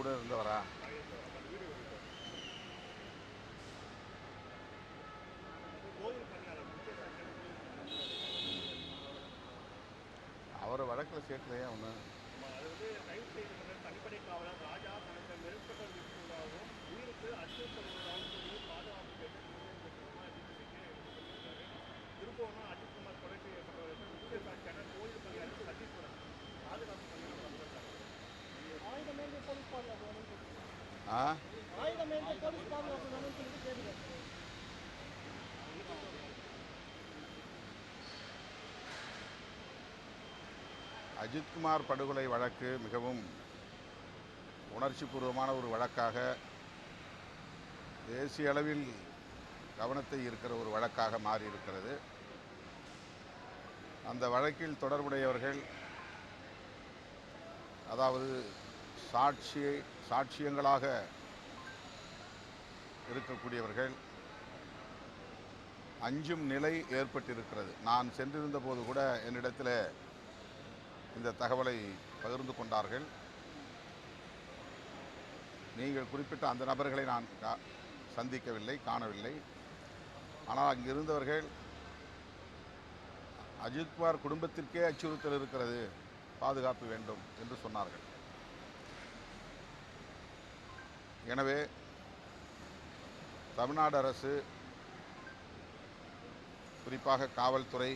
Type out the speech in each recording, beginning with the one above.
கூட இருந்தவரா? அவரை வழக்கில் சேர்க்கலையே ஒன்று அது வந்து தனிப்படை காவலர் ராஜா தனக்கு நெருக்கட்ட உயிருக்கு அச்சுறுத்தலுள்ளதாகவும் போலீஸ் பாதுகாப்பு வேணும்னு சொல்லிட்டு அஜித்குமார் படுகொலை வழக்கு மிகவும் உணர்ச்சிபூர்வமான ஒரு வழக்காக தேசிய அளவில் கவனத்தை இருக்கிற ஒரு வழக்காக மாறியிருக்கிறது. அந்த வழக்கில் தொடர்புடையவர்கள் அதாவது சாட்சியை சாட்சியங்களாக இருக்கக்கூடியவர்கள் அஞ்சும் நிலை ஏற்பட்டிருக்கிறது. நான் சென்றிருந்த போது கூட என்னிடத்தில் இந்த தகவலை பகிர்ந்து கொண்டார்கள். நீங்கள் குறிப்பிட்ட அந்த நபர்களை நான் கா- சந்திக்கவில்லை காணவில்லை. ஆனால் அங்கிருந்தவர்கள் அஜித்குமார் குடும்பத்திற்கே அச்சுறுத்தல் இருக்கிறது பாதுகாப்பு வேண்டும் என்று சொன்னார்கள். எனவே தமிழ்நாடு அரசு குறிப்பாக காவல்துறை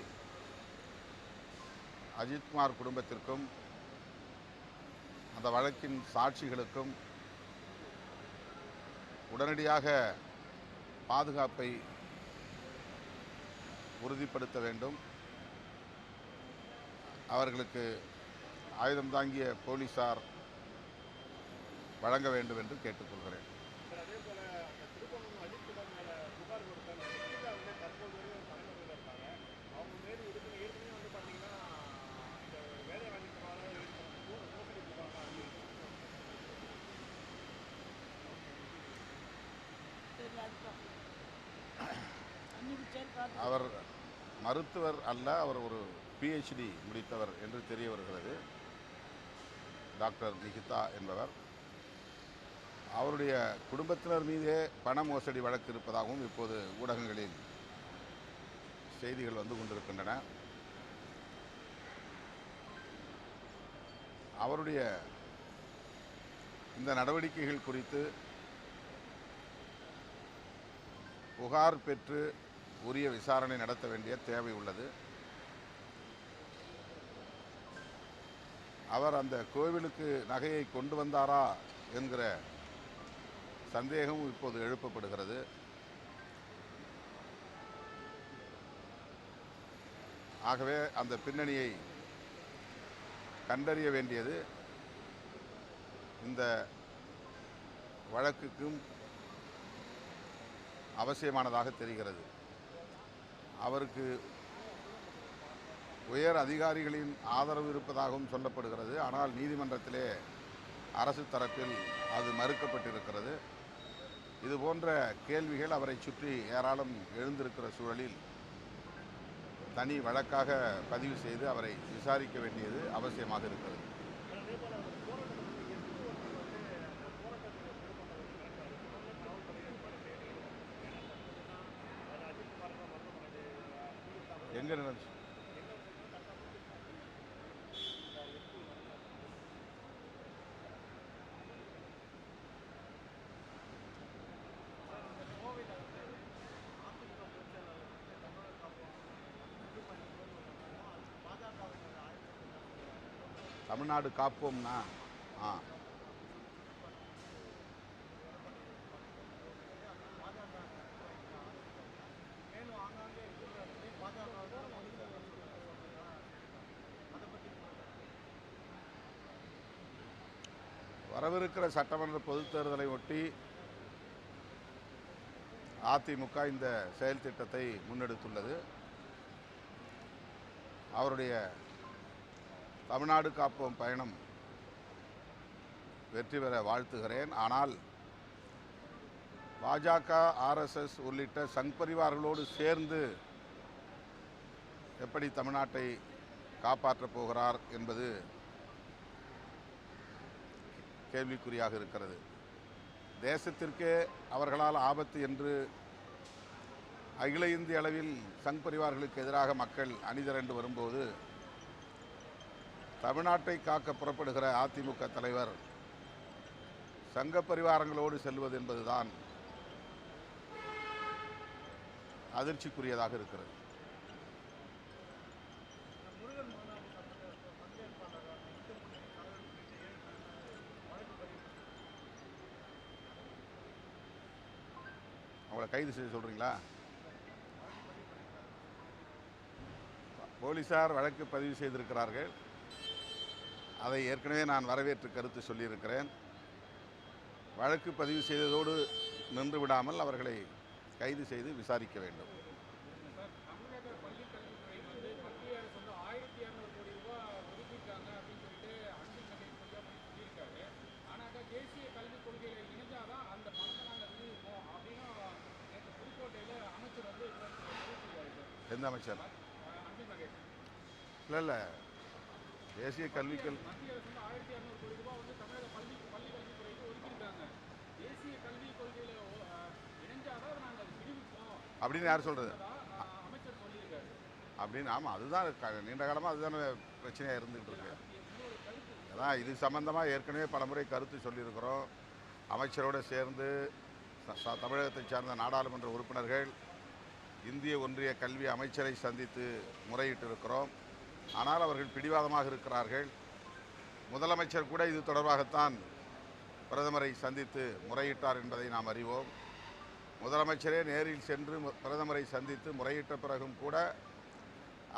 அஜித்குமார் குடும்பத்திற்கும் அந்த வழக்கின் சாட்சிகளுக்கும் உடனடியாக பாதுகாப்பை உறுதிப்படுத்த வேண்டும். அவர்களுக்கு ஆயுதம் தாங்கிய போலீசார் வழங்க வேண்டும் என்று கேட்டுக்கொள்கிறேன் சார் அதே போல அந்த திருப்பவனம் அஜித்குமார் மேல புகார் கொடுத்த அந்த சுஜிதா வந்து தற்போது வரையும் தலைமுறையில் இருக்காங்க அவங்க மீது இதுக்கு ஏற்கனவே வந்து பார்த்தீங்கன்னா இந்த வேலை வாய்ப்புக்காக மோசடி புகார் தான் இருக்கு. சரி அதுதான் அன்னைக்கு சரி காட்டு அவர் மருத்துவர் அல்ல அவர் ஒரு பிஹெச்டி முடித்தவர் என்று தெரிய வருகிறது டாக்டர் நிகிதா என்பவர். அவருடைய குடும்பத்தினர் மீதே பண மோசடி வழக்கு இருப்பதாகவும் இப்போது ஊடகங்களில் செய்திகள் வந்து கொண்டிருக்கின்றன. அவருடைய இந்த நடவடிக்கைகள் குறித்து புகார் பெற்று உரிய விசாரணை நடத்த வேண்டிய தேவை உள்ளது. அவர் அந்த கோவிலுக்கு நகையை கொண்டு வந்தாரா என்கிற சந்தேகம் இப்போது எழுப்பப்படுகிறது. ஆகவே அந்த பின்னணியை கண்டறிய வேண்டியது இந்த வழக்குக்கும் அவசியமானதாக தெரிகிறது. அவருக்கு உயர் அதிகாரிகளின் ஆதரவு இருப்பதாகவும் சொல்லப்படுகிறது. ஆனால் நீதிமன்றத்திலே அரசு தரப்பில் அது மறுக்கப்பட்டிருக்கிறது. இது போன்ற கேள்விகள் அவரை சுற்றி ஏராளம் எழுந்திருக்கிற சூழலில் தனி வழக்காக பதிவு செய்து அவரை விசாரிக்க வேண்டியது அவசியமாக இருக்கிறது சார் அதே போல அந்த போராட்டத்தில் வந்து எஸ்பி ஒருத்தர் வந்து அந்த போராட்டத்தில் திருப்பவனம் காவல்துறையை கொலை செய்யணும் அது அஜித்குமார் தான் மருத்துவமனை எங்கே நடந்துச்சு தமிழ்நாடு காப்போம்னா ஆ மேலும் ஆங்காங்கே இருக்கிற பாஜக அதை பற்றி வரவிருக்கிற சட்டமன்ற பொதுத் தேர்தலை ஒட்டி அதிமுக இந்த செயல் திட்டத்தை முன்னெடுத்துள்ளது. அவருடைய தமிழ்நாடு காப்போம் பயணம் வெற்றி பெற வாழ்த்துகிறேன். ஆனால் பாஜக ஆர்எஸ்எஸ் உள்ளிட்ட சங் பரிவார்களோடு சேர்ந்து எப்படி தமிழ்நாட்டை காப்பாற்றப் போகிறார் என்பது கேள்விக்குறியாக இருக்கிறது. தேசத்திற்கே அவர்களால் ஆபத்து என்று அகில இந்திய அளவில் சங் பரிவார்களுக்கு எதிராக மக்கள் அணிதிரண்டு வரும்போது தமிழ்நாட்டை காக்க புறப்படுகிற அதிமுக தலைவர் சங்க பரிவாரங்களோடு செல்வது என்பதுதான் அதிர்ச்சிக்குரியதாக இருக்கிறது முருகன் மாநாடு சம்பந்த பங்கேற்பாளராக இந்து முன்னணி தலைவர் உள்ளிட்ட ஏழு பேர் வழக்கு பதிவு அவங்கள கைது செய்ய சொல்கிறீங்களா போலீஸார் வழக்கு பதிவு செய்திருக்கிறார்கள். அதை ஏற்கனவே நான் வரவேற்று கருத்து சொல்லியிருக்கிறேன். வழக்கு பதிவு செய்ததோடு நின்று விடாமல் அவர்களை கைது செய்து விசாரிக்க வேண்டும். கொள்கையில அஹ், இணைஞ்சாதான் அதை நாங்கள் விடுவிப்போம். அப்படின்னு யார் சொல்கிறது அமைச்சர் அப்படின்னு ஆமாம் அதுதான் நீண்ட காலமாக அதுதானே பிரச்சனையாக இருந்துகிட்டு இருக்கு. அதான் இது சம்பந்தமாக ஏற்கனவே பலமுறை கருத்து சொல்லியிருக்கிறோம். அமைச்சரோடு சேர்ந்து தமிழகத்தைச் சார்ந்த நாடாளுமன்ற உறுப்பினர்கள் இந்திய ஒன்றிய கல்வி அமைச்சரை சந்தித்து முறையிட்டிருக்கிறோம். ஆனால் அவர்கள் பிடிவாதமாக இருக்கிறார்கள். முதலமைச்சர் கூட இது தொடர்பாகத்தான் பிரதமரை சந்தித்து முறையிட்டார் என்பதை நாம் அறிவோம். முதலமைச்சரே நேரில் சென்று பிரதமரை சந்தித்து முறையிட்ட பிறகும் கூட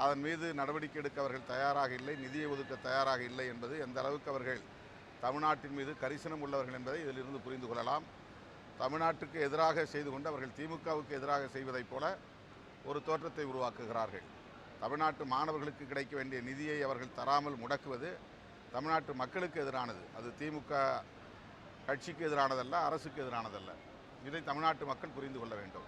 அதன் மீது நடவடிக்கை எடுக்க அவர்கள் தயாராக இல்லை நிதியை ஒதுக்க தயாராக இல்லை என்பது எந்த அளவுக்கு அவர்கள் தமிழ்நாட்டின் மீது கரிசனம் உள்ளவர்கள் என்பதை இதிலிருந்து புரிந்து கொள்ளலாம். தமிழ்நாட்டுக்கு எதிராக செய்து கொண்டு அவர்கள் திமுகவுக்கு எதிராக செய்வதைப் போல ஒரு தோற்றத்தை உருவாக்குகிறார்கள். தமிழ்நாட்டு மாணவர்களுக்கு கிடைக்க வேண்டிய நிதியை அவர்கள் தராமல் முடக்குவது தமிழ்நாட்டு மக்களுக்கு எதிரானது. அது திமுக கட்சிக்கு எதிரானதல்ல அரசுக்கு எதிரானதல்ல. இதை தமிழ்நாட்டு மக்கள் புரிந்து கொள்ள வேண்டும்.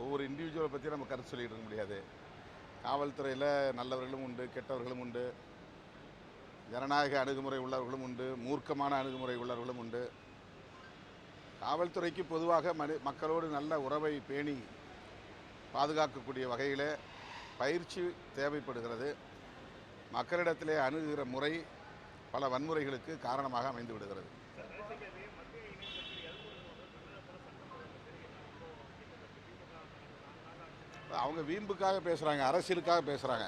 ஒவ்வொரு இண்டிவிஜுவலை பற்றி நம்ம கருத்து சொல்லிட்டு இருக்க முடியாது. காவல்துறையில் நல்லவர்களும் உண்டு கெட்டவர்களும் உண்டு. ஜனநாயக அணுகுமுறை உள்ளவர்களும் உண்டு மூர்க்கமான அணுகுமுறை உள்ளவர்களும் உண்டு. காவல்துறைக்கு பொதுவாக மனி மக்களோடு நல்ல உறவை பேணி பாதுகாக்கக்கூடிய வகையில் பயிற்சி தேவைப்படுகிறது. மக்களிடத்திலே அணுகுகிற முறை பல வன்முறைகளுக்கு காரணமாக அமைந்து விடுகிறது. அவங்க வீம்புக்காக பேசுகிறாங்க அரசியலுக்காக பேசுகிறாங்க